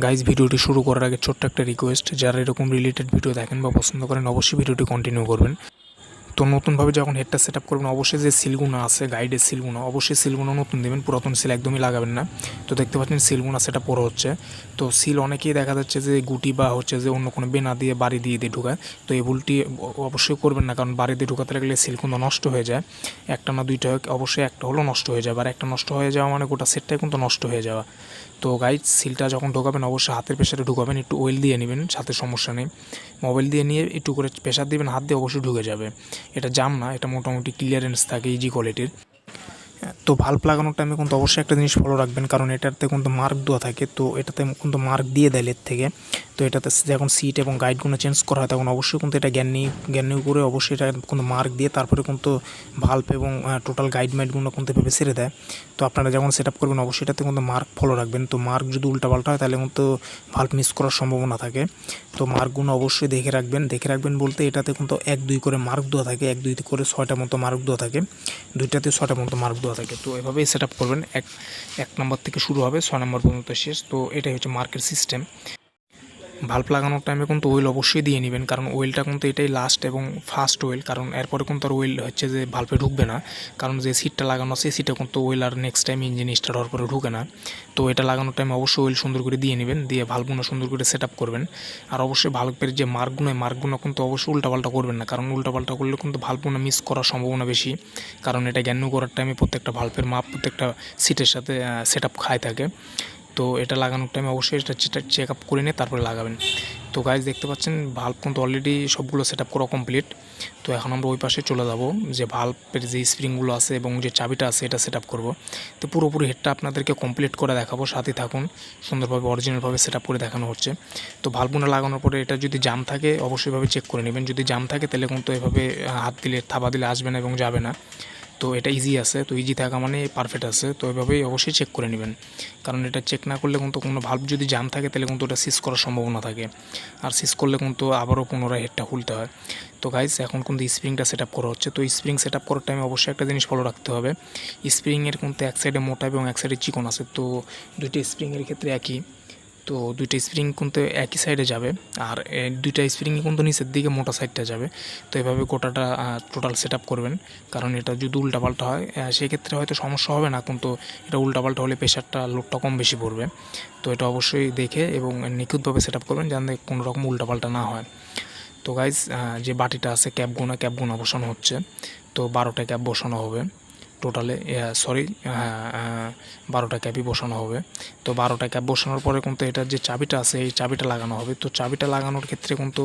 Guys ভিডিওটি শুরু করার আগে ছোট্ট একটা রিকোয়েস্ট যারা এরকম রিলেটেড ভিডিও দেখেন বা পছন্দ করেন, অবশ্যই ভিডিওটি কন্টিনিউ করবেন। তো নতুনভাবে যখন হেডটা সেট আপ করবেন, অবশ্যই যে সিলগুনা আছে গাইডের সিলগুনা অবশ্যই সিলগুনা নতুন দেবেন, পুরাতন সিল একদমই লাগাবেন না। তো দেখতে পাচ্ছেন সিলগুনা সেটা পরে হচ্ছে। তো সিল অনেকেই দেখা যাচ্ছে যে গুটি বা হচ্ছে যে অন্য কোনো বেনা দিয়ে বাড়ি দিয়ে দিয়ে ঢুকায়। তো এই ভুলটি অবশ্যই করবেন না, কারণ বাড়ি দিয়ে ঢুকাতে লাগলে সিল কিন্তু নষ্ট হয়ে যায়। একটা না দুইটা, অবশ্যই একটা হলো নষ্ট হয়ে যাবে। আর একটা নষ্ট হয়ে যাওয়া মানে গোটা সেটটাই কিন্তু নষ্ট হয়ে যাওয়া। তো গাইজ সিলটা যখন ঢোকাবেন, অবশ্যই হাতের প্রেশারে ঢুকাবেন, একটু অয়েল দিয়ে নেবেন, সাথে সমস্যা নেই। মোবাইল দিয়ে নিয়ে একটু করে প্রেশার দিবেন, হাত দিয়ে অবশ্যই ঢুকে যাবে। এটা জাম না, এটা মোটামুটি ক্লিয়ারেন্স থাকে ইজি কোয়ালিটির তো ভাল্ব লাগানোর টাইমে কিন্তু অবশ্যই একটা জিনিস ফলো রাখবেন, কারণ এটাতে কিন্তু মার্ক দেওয়া থাকে, তো এটাতে কিন্তু মার্ক দিয়ে দেয় এর থেকে। তো এটাতে যখন সিট এবং গাইডগুলো চেঞ্জ করা হয়, তখন অবশ্যই কিন্তু এটা জ্ঞান নিয়ে জ্ঞান নিয়ে করে অবশ্যই এটা কিন্তু মার্ক দিয়ে তারপরে কিন্তু ভাল্ব এবং টোটাল গাইড মাইডগুলো কিন্তু ভেবে ছেড়ে দেয়। তো আপনারা যখন সেট আপ করবেন, অবশ্যই এটাতে কিন্তু মার্ক ফলো রাখবেন। তো মার্ক যদি উল্টাপাল্টা হয়, তাহলে কিন্তু ভাল্ব মিস করার সম্ভাবনা থাকে। তো মার্কগুলো অবশ্যই দেখে রাখবেন। দেখে রাখবেন বলতে এটাতে কিন্তু এক, দুই করে মার্ক দেওয়া থাকে। এক, দুই করে ছয়টা মতো মার্ক দেওয়া থাকে। দুইটাতে ছয়টা মতো মার্ক দেওয়া থাকে। তো এভাবেই সেট আপ করবেন। এক এক নম্বর থেকে শুরু হবে, ছয় নম্বর পর্যন্ত শেষ। তো এটাই হচ্ছে মার্কের সিস্টেম ভাল্ব লাগানোর টাইমে কিন্তু ওয়েল অবশ্যই দিয়ে নেবেন। কারণ ওয়েলটা কিন্তু এটাই লাস্ট এবং ফার্স্ট ওয়েল কারণ এরপরে কিন্তু আর ওয়েল হচ্ছে যে ভাল্বে ঢুকবে না। কারণ যে সিটটা লাগানো আছে সিটটা কিন্তু ওয়েল আর নেক্সট টাইম ইঞ্জিন স্টার্ট হওয়ার পরে ঢুকে না। তো এটা লাগানোর টাইমে অবশ্যই ওয়েল সুন্দর করে দিয়ে নেবেন। দিয়ে ভাল্বগুলো সুন্দর করে সেট করবেন। আর অবশ্যই ভাল্বের যে মার্কগুলো মার্কগুলো কিন্তু অবশ্যই উল্টাপাল্টা করবেন না। কারণ উল্টাপাল্টা করলে কিন্তু ভাল্বগুলো মিস করার সম্ভাবনা বেশি। কারণ এটা জ্ঞান করার টাইমে প্রত্যেকটা ভাল্বের মাপ প্রত্যেকটা সিটের সাথে সেট আপ খায় থাকে। তো এটা লাগানোর টাইমে অবশ্যই এটা চেক আপ করে নিয়ে তারপরে লাগাবেন। তো গাইজ দেখতে পাচ্ছেন ভাল্ব কিন্তু অলরেডি সবগুলো সেট আপ করা কমপ্লিট তো এখন আমরা ওই পাশে চলে যাব, যে ভাল্বের যে স্প্রিংগুলো আছে এবং যে চাবিটা আছে, এটা সেট আপ করব। তো পুরোপুরি হেডটা আপনাদেরকে কমপ্লিট করে দেখাবো সাথে থাকুন। সুন্দরভাবে অরিজিনালভাবে সেট আপ করে দেখানো হচ্ছে। তো ভাল্বগুলো লাগানোর পরে এটা যদি জাম থাকে অবশ্যইভাবে চেক করে নেবেন। যদি জাম থাকে, তাহলে কিন্তু এভাবে হাত দিলে, থাবা দিলে আসবে না এবং যাবে না। তো এটা ইজি আছে, তো ইজি থাকা মানে পারফেক্ট আছে, তো এভাবেই অবশ্যই চেক করে নেবেন। কারণ এটা চেক না করলে কিন্তু কোনো ভাল্ব যদি জাম থাকে তাহলে কিন্তু ওটা সিজ করার সম্ভাবনা থাকে। আর সিজ করলে কিন্তু আবারও পুনরায় হেডটা খুলতে হয়। তো গাইজ এখন কিন্তু স্প্রিংটা সেট আপ করা হচ্ছে। তো স্প্রিং সেট আপ করার টাইমে অবশ্যই একটা জিনিস ফলো রাখতে হবে। স্প্রিংয়ের কিন্তু এক সাইডে মোটা এবং এক সাইডে চিকন আছে। তো দুইটি স্প্রিংয়ের ক্ষেত্রে একই। তো দুইটা স্প্রিং কিন্তু একই সাইডে যাবে। আর দুইটা স্প্রিংই কিন্তু নিচের দিকে মোটা সাইডটা যাবে। তো এভাবে গোটাটা টোটাল সেট করবেন। কারণ এটা যদি উল্টাপাল্টা হয় সেক্ষেত্রে হয়তো সমস্যা হবে না। কিন্তু এটা উল্টাপাল্টা হলে প্রেশারটা লোডটা কম বেশি পড়বে। তো এটা অবশ্যই দেখে এবং নিখুঁতভাবে সেট আপ করবেন যাতে কোনো রকম উল্টাপাল্টা না হয়। তো গাইজ যে বাটিটা আছে ক্যাব গোনা ক্যাব গোনা বসানো হচ্ছে। তো বারোটা ক্যাব বসানো হবে। টোটালে সরি বারোটা ক্যাবই বসানো হবে। তো বারোটা ক্যাব বসানোর পরে কিন্তু এটার যে চাবিটা আছে, এই চাবিটা লাগানো হবে। তো চাবিটা লাগানোর ক্ষেত্রে কিন্তু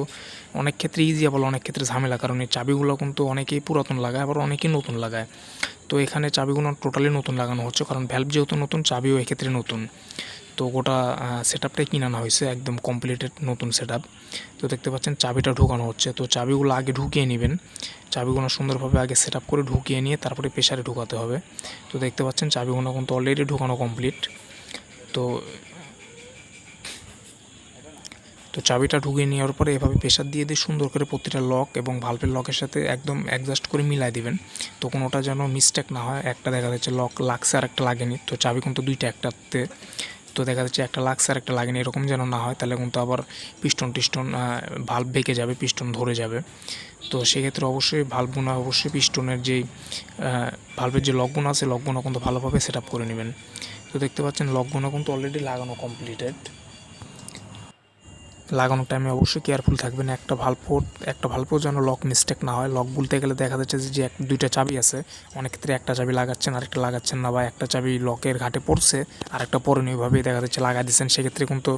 অনেক ক্ষেত্রে ইজি আবার অনেক ক্ষেত্রে ঝামেলা। কারণ এই চাবিগুলো কিন্তু অনেকেই পুরাতন লাগায়, আবার অনেকেই নতুন লাগায়। তো এখানে চাবিগুলো টোটালি নতুন লাগানো হচ্ছে। কারণ ভ্যালভ যেহেতু নতুন, চাবিও এক্ষেত্রে নতুন। তো গোটা সেট আপটাই কিনে আনা হয়েছে, একদম কমপ্লিটেড নতুন সেট তো দেখতে পাচ্ছেন চাবিটা ঢুকানো হচ্ছে। তো চাবিগুলো আগে ঢুকিয়ে নেবেন। চাবিগুলো সুন্দরভাবে আগে সেট করে ঢুকিয়ে নিয়ে তারপরে প্রেশারে ঢুকাতে হবে। তো দেখতে পাচ্ছেন চাবিগুলো কিন্তু অলরেডি ঢুকানো কমপ্লিট তো তো চাবিটা ঢুকিয়ে নেওয়ার পরে এভাবে প্রেশার দিয়ে দিয়ে সুন্দর করে প্রতিটা লক এবং ভাল্বের লকের সাথে একদম অ্যাডজাস্ট করে মিলাই দিবেন। তো কোনোটা যেন মিস্টেক না হয়, একটা দেখা যাচ্ছে লক লাগছে আর একটা লাগেনি। তো চাবি কিন্তু দুইটা একটাতে। তো দেখা যাচ্ছে একটা লাগছে আর একটা লাগেনি, এরকম যেন না হয়, তাহলে কিন্তু আবার পিস্টন টিস্টন ভাল্ব বেঁকে যাবে, পিস্টন ধরে যাবে। তো সেক্ষেত্রে অবশ্যই ভাল্বগুনা অবশ্যই পিস্টনের যেই ভাল্বের যে লকগুনা আছে লকগুনা কিন্তু ভালোভাবে সেট করে নেবেন। তো দেখতে পাচ্ছেন লকগুনা কিন্তু অলরেডি লাগানো কমপ্লিটেড লাগানোর টাইমে অবশ্যই কেয়ারফুল থাকবেন। একটা ভালপোর্ট একটা ভালপোর্ট যেন লক মিস্টেক না হয়। লক বলতে গেলে দেখা যাচ্ছে যে এক, দুইটা চাবি আছে, অনেক ক্ষেত্রে একটা চাবি লাগাচ্ছেন, আরেকটা লাগাচ্ছেন না, বা একটা চাবি লকের ঘাটে পড়ছে আর একটা পরনীয়ভাবেই দেখা যাচ্ছে লাগা দিচ্ছেন সেক্ষেত্রে কিন্তু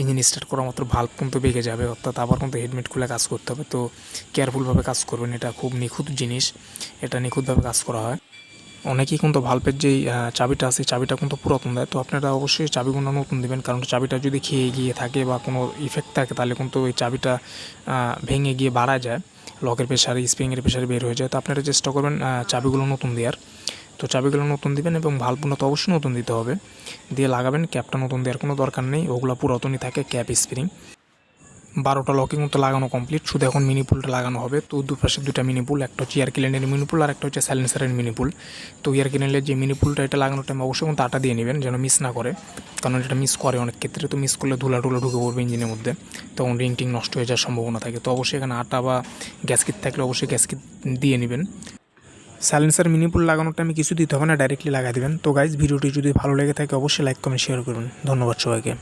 ইঞ্জিন স্টার্ট করা মাত্র ভাল্ব কিন্তু বেগে যাবে, অর্থাৎ আবার কিন্তু হেডমেট খুলে কাজ করতে হবে। তো কেয়ারফুলভাবে কাজ করবেন, এটা খুব নিখুঁত জিনিস। এটা নিখুঁতভাবে কাজ করা হয়। অনেকেই কিন্তু ভাল্বের যেই চাবিটা আছে, চাবিটা কিন্তু পুরাতন দেয়। তো আপনারা অবশ্যই চাবিগুলো নতুন দেবেন। কারণ চাবিটা যদি খেয়ে গিয়ে থাকে বা কোনো ইফেক্ট থাকে, তাহলে কিন্তু ওই চাবিটা ভেঙে গিয়ে বাড়া যায়। লকের প্রেশারে স্প্রিংয়ের প্রেশারে বের হয়ে যায়। তো আপনারা চেষ্টা করবেন চাবিগুলো নতুন দেওয়ার। তো চাবিগুলো নতুন দিবেন এবং ভাল্বগুলো তো অবশ্যই নতুন দিতে হবে। দিয়ে লাগাবেন ক্যাপটা নতুন দেওয়ার কোনো দরকার নেই। ওগুলো পুরাতনই থাকে ক্যাপ স্প্রিং বারোটা লকিং মতো লাগানো কমপ্লিট শুধু এখন মিনি পুলটা লাগানো হবে। তো দুপাশে দুটা মিনি পুল একটা হচ্ছে ইয়ার কিলেনের মিনি পুল আর একটা হচ্ছে সাইলেন্সারের মিনি পুল তো ইয়ার কিলেনের যে মিনি পুলটা এটা লাগানোর টাইম অবশ্যই কিন্তু আটা দিয়ে নেবেন, যেন মিস না করে। কারণ এটা মিস করে অনেক ক্ষেত্রে। তো মিস করলে ধুলা টুলা ঢুকে পড়বে ইঞ্জিনের মধ্যে। তখন রিং টিং নষ্ট হয়ে যাওয়ার সম্ভাবনা থাকে। তো অবশ্যই এখানে আটা বা গ্যাস কিট থাকলে অবশ্যই গ্যাস কিট দিয়ে নেবেন। সাইলেন্সার মিনি পুল লাগানোর টাইমে কিছু দিতে হবে না ডাইরেক্টলি লাগাই দেবেন। তো গাইজ ভিডিওটি যদি ভালো লেগে থাকে, অবশ্যই লাইক কমেন্ট শেয়ার করুন। ধন্যবাদ সবাইকে।